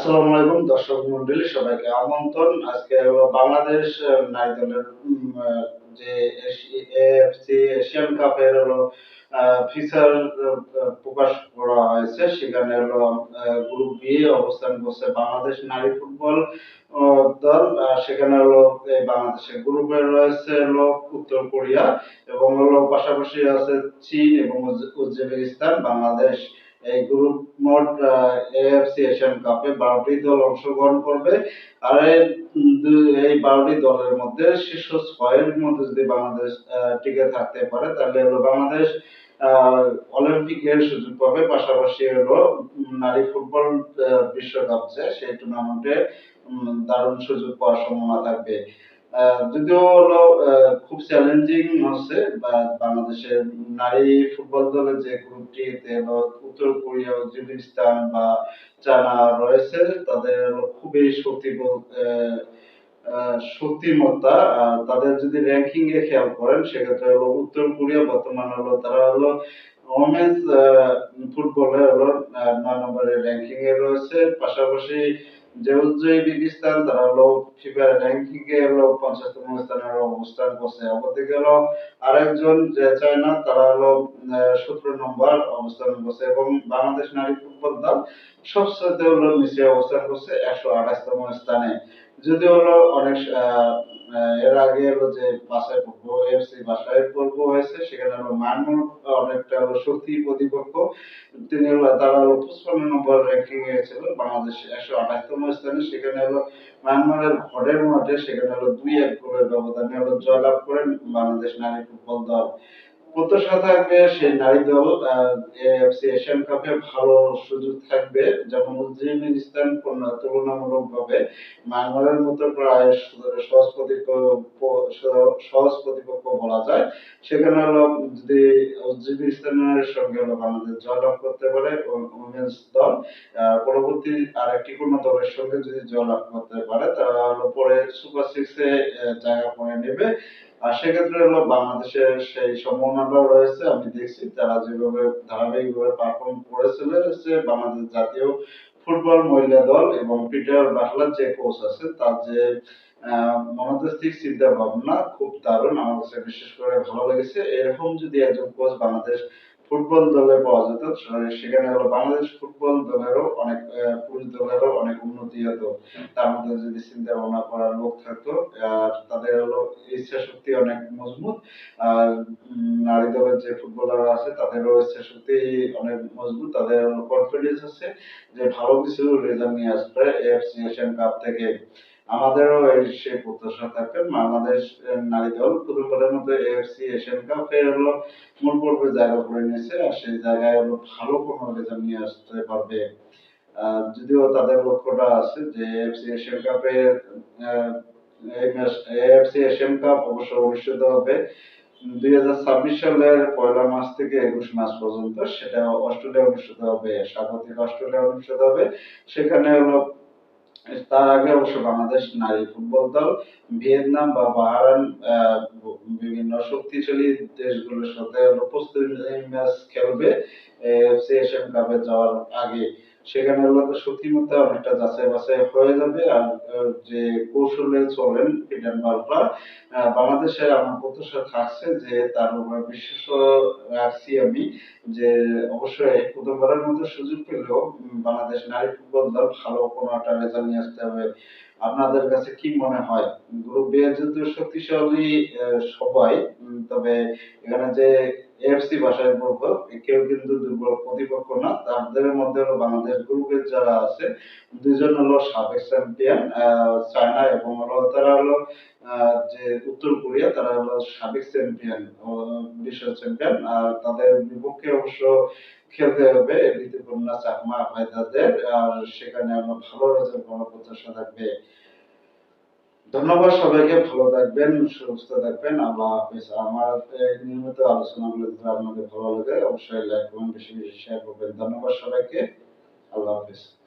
আসসালামু আলাইকুম, দর্শক মন্ডলী, সবাইকে আমন্ত্রণ। আজকে বাংলাদেশ নারী দলের যে এএফসি, এশিয়ান কাপের হলো ফিচার প্রকাশ করা হয়েছে। সেখানে হলো গ্রুপ বি অবস্থান করছে বাংলাদেশ নারী ফুটবল দল। সেখানে হলো বাংলাদেশের গ্রুপে রয়েছে হলো, উত্তর কোরিয়া এবং হলো, পাশাপাশি আছে চীন এবং উজ- উজবেকিস্তান, বাংলাদেশ এই গ্রুপ মোট এএফসি এশিয়ান কাপে বারোটি দল অংশগ্রহণ করবে। আর এই বারোটি দলের মধ্যে শীর্ষ ছয়ের মধ্যে যদি বাংলাদেশ টিকে থাকতে পারে, তাহলে হলো বাংলাদেশ অলিম্পিকের সুযোগ পাবে। পাশাপাশি হলো নারী ফুটবল বিশ্বকাপ যে, সেই টুর্নামেন্টে দারুণ সুযোগ পাওয়ার সম্ভাবনা থাকবে। যদিও হলো খুব চ্যালেঞ্জিং হচ্ছে বাংলাদেশের নারী ফুটবল দলের যে উত্তর কোরিয়া, উজবেকিস্তান বা চায়না রয়েছে, তাদের খুবই শক্তি শক্তিমত্তা তাদের যদি র্যাঙ্কিং এ খেয়াল করেন, সেক্ষেত্রে হলো উত্তর কোরিয়া বর্তমানে হলো, তারা হলো ওমেন্স ফুটবলে হলো নয় নম্বরের র্যাঙ্কিং এ রয়েছে, পাশাপাশি যে উজবেকিস্তান তারা হলো ফিফার র্যাঙ্কিং এ হলো পঞ্চাশতম স্থানে অবস্থান করছে। অপরদিকে হলো আরেকজন যে চায়না তারা হলো সতেরো নম্বর অবস্থান করছে এবং বাংলাদেশ নারী ফুটবল দল সবচেয়ে হলো নিচে অবস্থান করছে একশো আঠাশতম স্থানে। যদি হলো অনেক এর আগে হলো যে বাসায় এফসি বাসায় হয়েছে, সেখানে হলো অনেকটা হলো শক্তি প্রতিপক্ষ। তিনি হলো, তারা হলো নম্বর র্যাঙ্কিং বাংলাদেশ একশো আঠাশতম স্থানে। সেখানে হলো মায়ানমারের ঘরের মাঠে সেখানে হলো দুই এক গোলের ব্যবধানে হলো জয়লাভ করেন বাংলাদেশ নারী ফুটবল দল। প্রত্যাশা থাকবে সেই নারী দল এশিয়ান কাপে ভালো সুযোগ থাকবে। যেমন উজবেকিস্তান তুলনামূলক ভাবে মায়ানমারের মতো প্রায় সহজ সহজ প্রতিপক্ষ বলা যায়। সেখানে যদি উজবেকিস্তানের সঙ্গে বাংলাদেশ জয়লাভ করতে পারে উমেন্স দল পরবর্তী আরেকটি কোনো দলের সঙ্গে যদি জয়লাভ করতে পারে, তারা পরে সুপার সিক্সে জায়গা করে নেবে। আর সেক্ষেত্রে হলো বাংলাদেশের সেই সম্ভাবনাটাও রয়েছে, আমি দেখছি। তারা যেভাবে ধারাবাহিকভাবে পারফর্ম করেছিল সে বাংলাদেশ জাতীয় ফুটবল মহিলা দল এবং পিটার বাটলার যে কোচ আছে, তার যে মনস্তাত্ত্বিক চিন্তা ভাবনা খুব দারুণ। আমার কাছে বিশেষ করে ভালো লেগেছে। এরকম যদি একজন কোচ বাংলাদেশ ফুটবল দলে পাওয়া যেত। সেখানে হলো বাংলাদেশ ফুটবল দলেরও অনেক পুরুষ দলেরও অনেক উন্নতি হতো। তার মধ্যে যদি চিন্তা ভাবনা করার লোক থাকতো, আর তাদের হলো ইচ্ছা শক্তি অনেক মজবুত। আর নারী দলের যে ফুটবলার আছে, তাদেরও ইচ্ছা শক্তি অনেক মজবুত। তাদের হলো কনফিডেন্স আছে যে ভালো কিছু রেজাল্ট নিয়ে আসবে এফসি এশিয়ান কাপ থেকে। আমাদেরও সেই প্রত্যাশা থাকবে। বাংলাদেশ নারী দল প্রথমবারের মতো এফসি এশিয়ান কাপ এর হলো মূল পর্বে জায়গা করে নিয়েছে আর সেই জায়গায় হলো ভালো কোনো রেজাল্ট নিয়ে আসতে পারবে। যদিও তাদের লক্ষ্যটা আছে যে এফসি এশিয়ান কাপে এফসি এশিয়ান কাপ অবশ্য অনুষ্ঠিত হবে। দুই হাজার ছাব্বিশ সালের পয়লা মাস থেকে একুশ মাস পর্যন্ত সেটা অস্ট্রেলিয়া অনুষ্ঠিত হবে, স্বাগতিক অস্ট্রেলিয়া অনুষ্ঠিত হবে। সেখানে হলো তার আগে অবশ্য বাংলাদেশ নারী ফুটবল দল, ভিয়েতনাম বা বাহারান বিভিন্ন শক্তিশালী দেশগুলোর সাথে প্রস্তুতি ম্যাচ খেলবে এফসি এশিয়ান কাপে যাওয়ার আগে। সেখানে হলো তো শক্তিমত্তা অনেকটা যাচাই বাছাই হয়ে যাবে। আর যে কৌশলে চলেন ইডেন বালফা বাংলাদেশে আমার প্রত্যাশা থাকছে যে তার উপরে বিশ্বাস রাখছি আমি যে অবশ্যই প্রথমবারের মতো সুযোগ পেলেও বাংলাদেশ নারী ফুটবল দল ভালো কোনো একটা রেজাল্ট নিয়ে আসতে হবে। আপনাদের কাছে কি মনে হয়? গ্রুপ বি যেহেতু শক্তিশালী সবাই তবে এখানে যে এফসি ভাষায় বলব কেউ কিন্তু দুর্বল প্রতিপক্ষ না। তাদের মধ্যে হলো বাংলাদেশ গ্রুপের যারা আছে দুজন হলো সাবেক চ্যাম্পিয়ন চায়না এবং হলো তারা হলো যে উত্তর কোরিয়া, তারা হলো সাবেক চ্যাম্পিয়ন বিশ্ব চ্যাম্পিয়ন। আর তাদের বিপক্ষে অবশ্য খেলতে হবে ঋতুপর্ণা চাকমা ভাইদাদের আর সেখানে আমরা ভালো রেজাল্ট করার প্রত্যাশা থাকবে ধন্যবাদ সবাইকে, ভালো থাকবেন, সুস্থ থাকবেন। আল্লাহ হাফিজ। আমার নিয়মিত আলোচনাগুলো যদি আপনাদের ভালো লাগে, অবশ্যই লাইক করবেন বেশি বেশি শেয়ার করবেন। ধন্যবাদ সবাইকে। আল্লাহ হাফিজ।